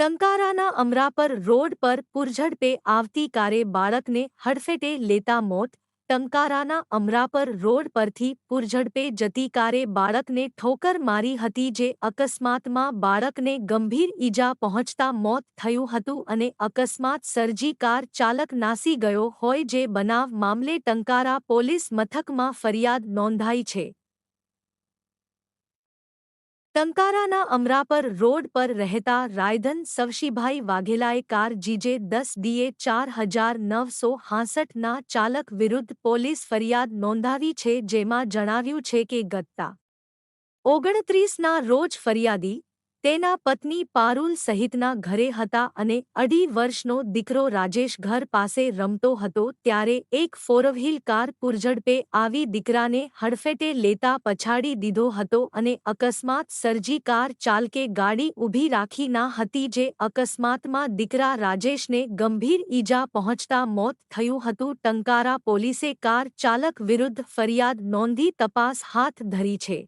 ટંકારાના Amrapar road પર પુરઝડપે આવતી કારે બાળકને હડફેટે લેતા મોત, ટંકારાના અમરાપર રોડ પરથી પુરઝડપે જતી કારે બાળકને ઠોકર મારી હતી જે અકસ્માતમાં બાળકને ગંભીર ઈજા પહોંચતા મોત થયું હતું અને અકસ્માત સર્જી કાર ચાલક નાસી ગયો હોય જે બનાવ મામલે ટંકારા પોલીસ મથકમાં ફરિયાદ નોંધાઈ છે. ટંકારાના અમરાપર રોડ પર રહેતા રાયધન સવશીભાઈ વાઘેલાએ કાર જીજે દસ ડીએ ચાર હજાર નવસો હાંસઠના ચાલક વિરુદ્ધ પોલીસ ફરિયાદ નોંધાવી છે, જેમાં જણાવ્યું છે કે ગત્તા ઓગણત્રીસના રોજ ફરિયાદી તેના પત્ની પારુલ સહિતના ઘરે હતા અને અઢી વર્ષનો દીકરો રાજેશ ઘર પાસે રમતો હતો ત્યારે એક ફોરવ્હીલ કાર પુરઝડપે આવી દીકરાને હડફેટે લેતા પછાડી દીધો હતો અને અકસ્માત સર્જી કાર ચાલકે ગાડી ઊભી રાખી ના હતી જે અકસ્માતમાં દીકરા રાજેશને ગંભીર ઈજા પહોંચતા મોત થયું હતું. ટંકારા પોલીસે કાર ચાલક વિરુદ્ધ ફરિયાદ નોંધી તપાસ હાથ ધરી છે.